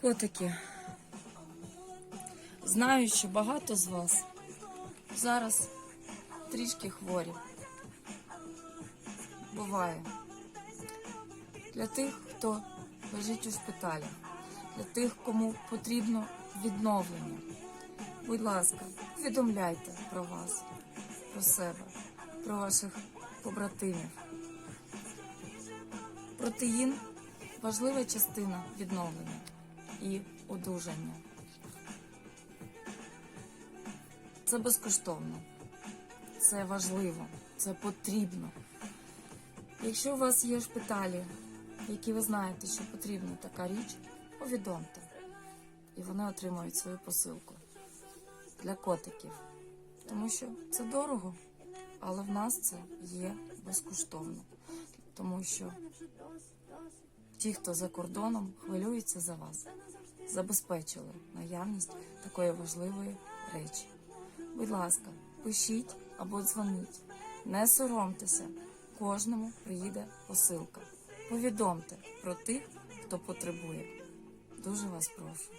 Котики, знаю, що багато з вас зараз трішки хворі. Буває. Для тих, хто лежить у шпиталі, для тих, кому потрібно відновлення. Будь ласка, повідомляйте про вас, про себе, про ваших побратимів. Протеїн важлива частина відновлення і одужання. Це безкоштовно, це важливо, це потрібно. Якщо у вас є шпиталі, які ви знаєте, що потрібна така річ, повідомте. І вони отримують свою посилку для котиків. Тому що це дорого, але в нас це є безкоштовно. Тому що ті, хто за кордоном, хвилюються за вас, забезпечили наявність такої важливої речі. Будь ласка, пишіть або дзвоніть, не соромтеся, кожному приїде посилка. Повідомте про тих, хто потребує. Дуже вас прошу.